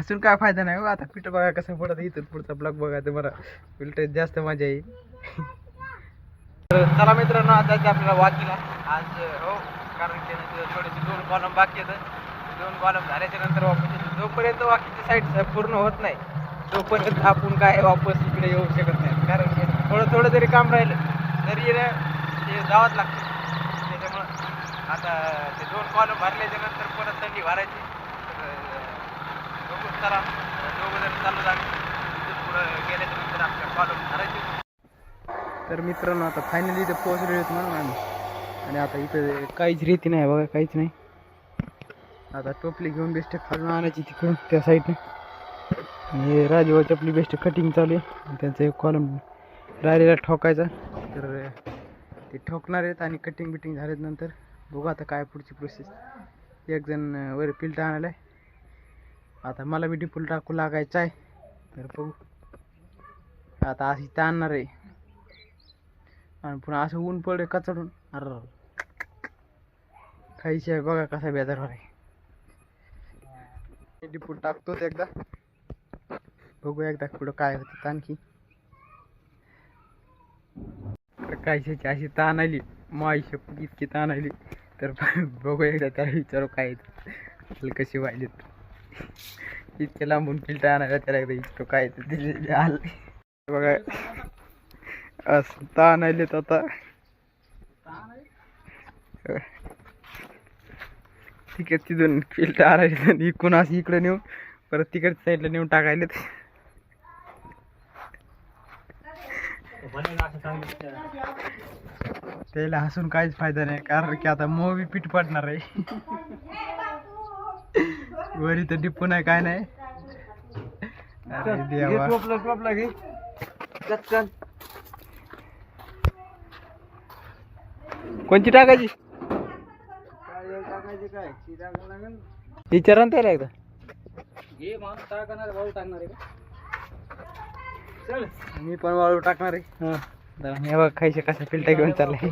हसून काय फायदा नाही हो आता पीठ बघा कसं पडत इथून पुढचा ब्लॉग बघा ते बरं उलट जास्त मजा येईल. तर चला मित्रांनो आता आपल्याला वाकीला आज हो कारण की थोडेसे दोन कॉलम बाकी आहेत. दोन कॉलम झाल्याच्यानंतर वापस येतो. जोपर्यंत वाकीची साईड पूर्ण होत नाही तोपर्यंत आपण काय वापस इकडे येऊ शकत नाही. कारण की थोडं थोडं जरी काम राहिलं तरी ते जावंच लागतं. त्याच्यामुळं आता ते दोन कॉलम भरल्याच्या नंतर परत थंडी भरायची. तर, अं, चालू झाले तिथून पुढं गेल्याच्यानंतर आपल्या कॉलम तर मित्रांनो आता फायनली इथे पोहोचले आहेत म्हणून आम्ही. आणि आता इथं काहीच रीती नाही बघा काहीच नाही. आता टोपली घेऊन बेस्ट खालून आणायची तिकडून त्या साईडने आणि हे राजूबाची आपली बेस्ट कटिंग चालू आहे. त्यांचं एक कॉलम डायरेला ठोकायचा. तर ते ठोकणार आहेत आणि कटिंग बिटिंग झाल्यानंतर बघू आता काय पुढची प्रोसेस एक जण वर पिल्ट आणायला आहे आता मला बी डिपूल टाकू लागायचं आहे. तर बघू. आता अशी ताणणार आहे. आणि पुन्हा असं ऊन पडे कचडून. अर. खायची आहे बघा कसा बेजार आहे. डिपूल टाकतोच एकदा. बघू एकदा पुढं काय होतं आणखी. कायशाची अशी ताण आली. माई शपथ इतकी ताण आली. तर बघू एकदा त्याला विचारू काय कशी वाहिलेत इतके लांबून फिल्टर आणायला त्याला एकदा इतकं काय ते आलं बघा. असं ताण आलेत आता. ठीक आहे तिथून फिल्टर आणायला आणि इकडून असं इकडे नेऊन परत तिकडच्या साईडला नेऊन टाकायलेत त्याला हसून काहीच फायदा नाही कारण की आता मोवी पीठ पडणार आहे. वरी तर डिप्पू नाही काय नाही. अरे देवा. कोणची टाकायची? विचारा ना त्याला एकदा. मी पण वाळू टाकणार आहे. हा. जरा हे बघ खायचे कसा फिल्टर घेऊन चाललाय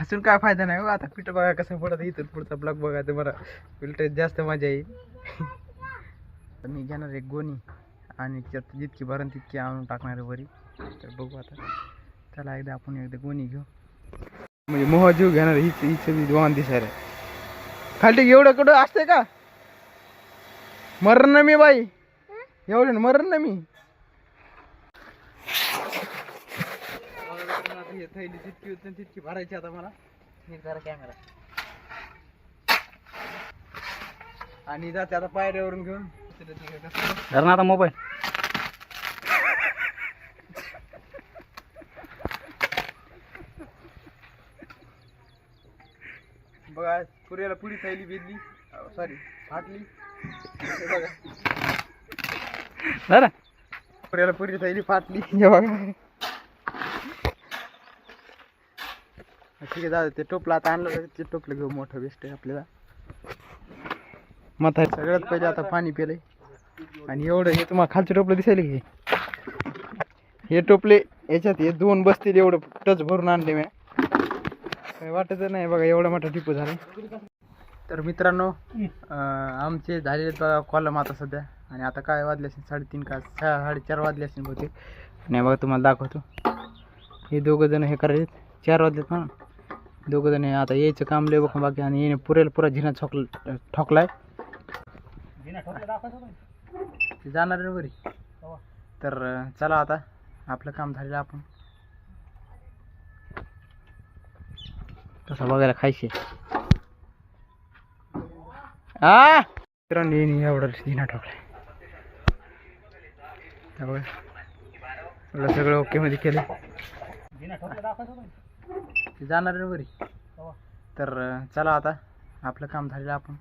हसून काय फायदा नाही हो आता फिल्टर बघा कसं पडत इथून पुढचा ब्लॉग बघा तर बरं. फिल्टर जास्त मजा येईल. तर मी घेणार एक गोणी आणि त्यात जितकी भरण तितकी आणून टाकणार आहे वरी. तर बघू आता. चला एकदा आपण एकदा गोणी घेऊ. म्हणजे मोह जीव घेणार हीच हीच वाहन दिसायला. खाली एवढं कुठं असते का? मरण ना मी बाई. एवढं मरण ना मी. थैली जितकी होती तितकी भरायची आता मला. नीट जरा कॅमेरा आणि जाते आता पायऱ्यावरून घेऊन. धर ना आता मोबाईल बघा पुऱ्याला पुरी थैली बेदली सॉरी फाटली. हे बघा. धर. पुऱ्याला पुरी थैली फाटली. हे बघा. ठीक आहे दादा ते टोपलं आता आणलं ते टोपलं घेऊ मोठं बेस्ट आहे आपल्याला. माथा सगळ्यात पहिले आता पाणी पिलंय. आणि एवढं हे तुम्हाला खालचे टोपलं दिसायला की? हे टोपले याच्यात हे दोन बसतील एवढं टच भरून आणले मी. काही वाटत नाही बघा एवढा मोठा टिपू झाला तर मित्रांनो आमचे झालेले बघा कॉलम आता सध्या. आणि आता काय वाजले असेल? साडेतीन का साडेचार वाजले असेल बहुतेक. आणि बघा तुम्हाला दाखवतो. हे दोघं जण हे करायचे चार वाजलेत ना दोघं जण. आता यायचं काम लय बघ बाकी आणि येणे पुरेल पुरा झिना ठोकल ठोकलाय. जाणार आहे बरी तर चला आता. आपलं काम झालेलं आपण. तसं बघायला खायचे. आ! मित्रांनो एवढं झिना ठोकलाय. एवढं सगळं ओके मध्ये केलं ते जाणार आहे बरी तर अं, चला आता. आपलं काम झालेलं आपण.